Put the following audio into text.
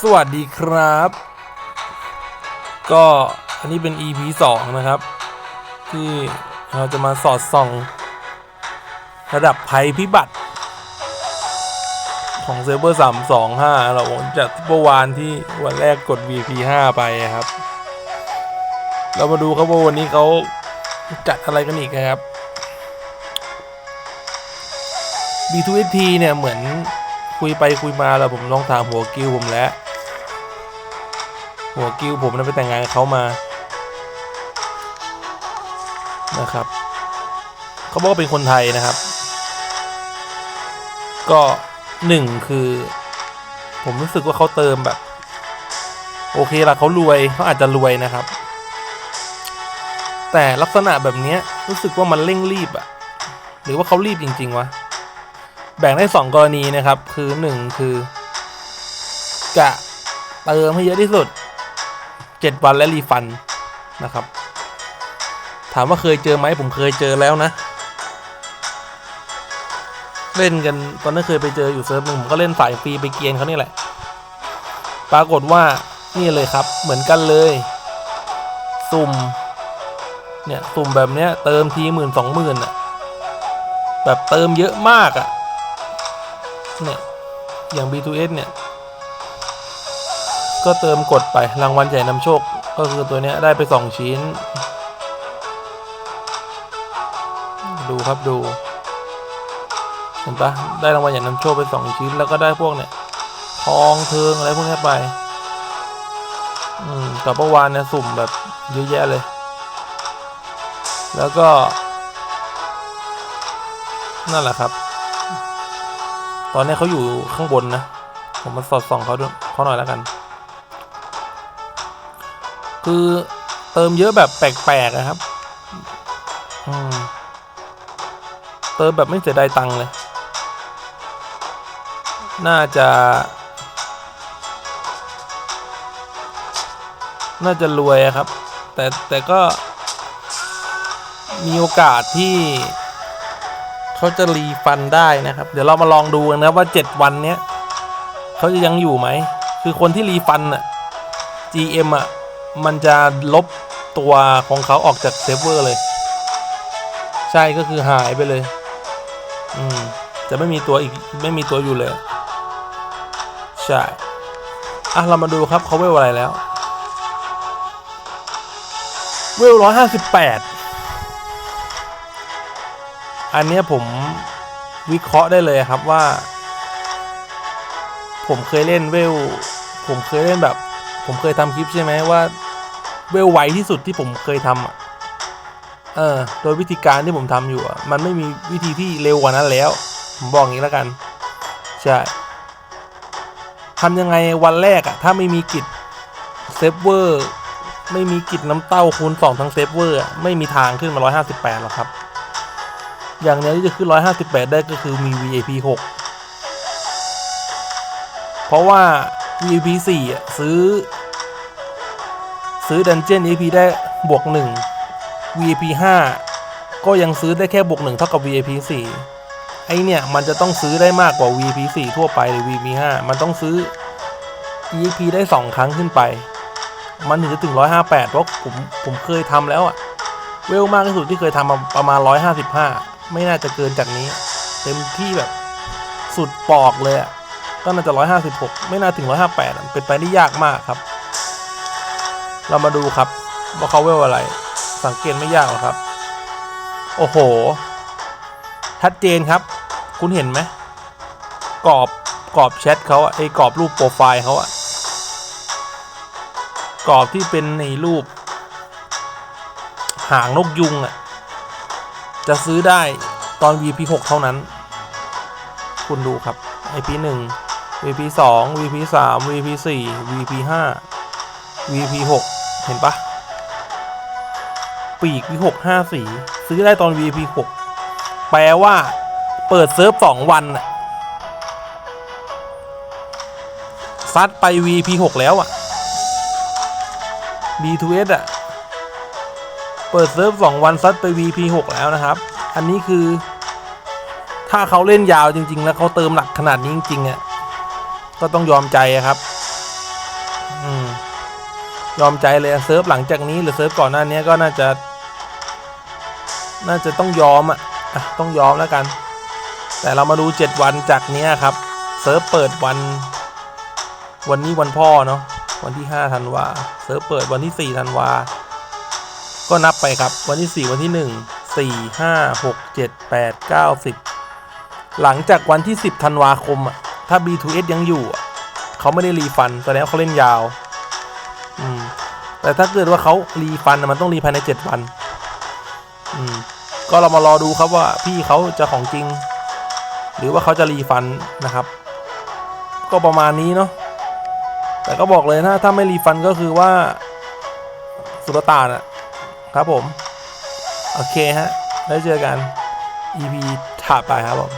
สวัสดีครับ ก็อันนี้เป็น EP 2 นะครับ ที่เราจะมาสอดส่อง ระดับภัยพิบัติ ของเซิร์ฟเวอร์325 เราจากเมื่อวานที่วันแรกกด VP 5ไปครับ เรามาดูครับว่าวันนี้เขาจัดอะไรกันอีกนะครับ B2ST เนี่ยเหมือน คุยไปคุยมาแล้วผมลองถามหัวกิ้วผมแล้ว หัวกิ้วผมนั้นไปแต่งงานกับเขามา นะครับ เขาบอกว่าเป็นคนไทยนะครับ ก็หนึ่งคือ ผมรู้สึกว่าเขาเติมแบบ โอเคละเขารวยเขาอาจจะรวยนะครับ แต่ลักษณะแบบนี้รู้สึกว่ามันเร่งรีบอะหรือว่าเขารีบจริง ๆ วะ แบ่งได้สองกรณีนะครับ คือหนึ่งคือ กะเติมให้เยอะที่สุดเจ็ดวันและรีฟันนะครับ ถามว่าเคยเจอไหมผมเคยเจอแล้วนะ เล่นกันตอนนั้นเคยไปเจออยู่เซิร์ฟหนึ่งผมก็เล่นฝ่ายฟรีไปเกียนเขานี่แหละ ปรากฏว่านี่เลยครับเหมือนกันเลย สุ่มเนี่ยสุ่มแบบเนี้ยเติมทีหมื่นสองหมื่นอะแบบเติมเยอะมากอะ เนี่ย อย่าง B2S เนี่ย ก็เติมกดไปรางวัลใหญ่นำโชค ก็คือตัวเนี้ยได้ไปสองชิ้น ดูครับดู เห็นปะได้รางวัลใหญ่นำโชคไปสองชิ้น แล้วก็ได้พวกเนี่ย ทองเทิงอะไรพวกนี้ไป อืมแต่เมื่อวานเนี่ยสุ่มแบบเยอะแยะเลย แล้วก็ นั่นแหละครับ ตอนนี้เขาอยู่ข้างบนนะ ผมมาสอดส่องเขาดูเขาหน่อยแล้วกัน คือเติมเยอะแบบแปลกๆนะครับ อืม เติมแบบไม่เสียดายตังค์เลย น่าจะ น่าจะรวยครับ แต่แต่ก็มีโอกาสที่ เขาจะรีฟันได้นะครับ เดี๋ยวเรามาลองดูกันนะว่า 7 วันเนี้ยเขาจะยังอยู่ไหม คือคนที่รีฟันอะ GM อะมันจะลบตัวของเขาออกจากเซิร์ฟเวอร์เลย ใช่ก็คือหายไปเลย อืมจะไม่มีตัวอีกไม่มีตัวอยู่เลย ใช่ อะ เรามาดูครับเขาเวลอะไรแล้ว เวลร้อยห้าสิบแปด อันนี้ผมวิเคราะห์ได้เลยครับว่า ผมเคยเล่นเวล ผมเคยเล่นแบบ ผมเคยทำคลิปใช่ไหมว่า เวลไวที่สุดที่ผมเคยทำอะเออโดยวิธีการที่ผมทำอยู่อะมันไม่มีวิธีที่เร็วกว่านั้นแล้ว ผมบอกอย่างนี้แล้วกัน ใช่ทำยังไงวันแรกอะถ้าไม่มีกิจเซฟเวอร์ไม่มีกิจน้ำเต้าคูณสองทั้งเซฟเวอร์ไม่มีทางขึ้นมา 158หรอกครับ อย่างเนี้ยที่จะขึ้น 158 ได้ก็คือมี VIP 6 เพราะว่า VIP 4 ซื้อ ซื้อดันเจียน EP ได้บวก 1 VIP 5 ก็ยังซื้อได้แค่บวก 1 เท่ากับ VIP 4 ไอเนี่ย มันจะต้องซื้อได้มากกว่า VIP 4 ทั่วไปหรือ VIP 5 มันต้องซื้อ EP ได้ 2 ครั้งขึ้นไป มันถึงจะถึง 158 เพราะผมผมเคยทำแล้วอะเวลมากที่สุดที่เคยทำมาประมาณ 155 ไม่น่าจะเกินจากนี้ เต็มที่แบบสุดปอกเลยอะก็น่าจะ 156 ไม่น่าถึง 158 เป็นไปได้ยากมากครับ เรามาดูครับว่าเขาเวลอะไร สังเกตไม่ยากหรอกครับ โอ้โหชัดเจนครับ คุณเห็นไหมกรอบกรอบแชทเขาอะไอ้กรอบรูปโปรไฟล์เขาอะกรอบที่เป็นในรูป หางนกยุงอะ จะซื้อได้ตอน VP 6เท่านั้น คุณดูครับ IP 1 VP 2 VP 3 VP 4 VP 5 VP 6เห็นปะปีก V6 5สีซื้อได้ตอน VP 6แปลว่าเปิดเซิร์ฟ 2 วันซัดไป VP 6แล้วอะ B2S อะ เปิดเซิร์ฟ2วันซัดไป VP 6แล้วนะครับ อันนี้คือ ถ้าเขาเล่นยาวจริง ๆ แล้วเขาเติมหนักขนาดนี้จริงๆอะก็ต้องยอมใจครับอยอมใจเลยเซิร์ฟหลังจากนี้หรือเซิร์ฟก่อนหน้านี้ก็น่าจะ น่าจะต้องยอมอะต้องยอมแล้วกัน แต่เรามาดู 7 วันจากนี้ครับ เซิร์ฟเปิดวัน วันนี้วันพ่อเนาะวันที่5ธันวาเซิร์ฟเปิดวันที่4ธันวา ก็นับไปครับ วันที่ 4 วันที่ 1 4 5 6 7 8 9 10 หลังจากวันที่ 10ธันวาคมอะถ้า B2S ยังอยู่เขาไม่ได้รีฟันแสดงว่าเขาเล่นยาวอืมแต่ถ้าเกิดว่าเขารีฟันมันต้องรีภายใน 7 วันอืมก็เรามารอดูครับว่าพี่เขาจะของจริง หรือว่าเขาจะรีฟันนะครับ ก็ประมาณนี้เนาะแต่ก็บอกเลยนะถ้าไม่รีฟันก็คือว่าสุลต่านอะ ครับผม โอเคฮะ แล้วเจอกัน EP ถัดไปครับผม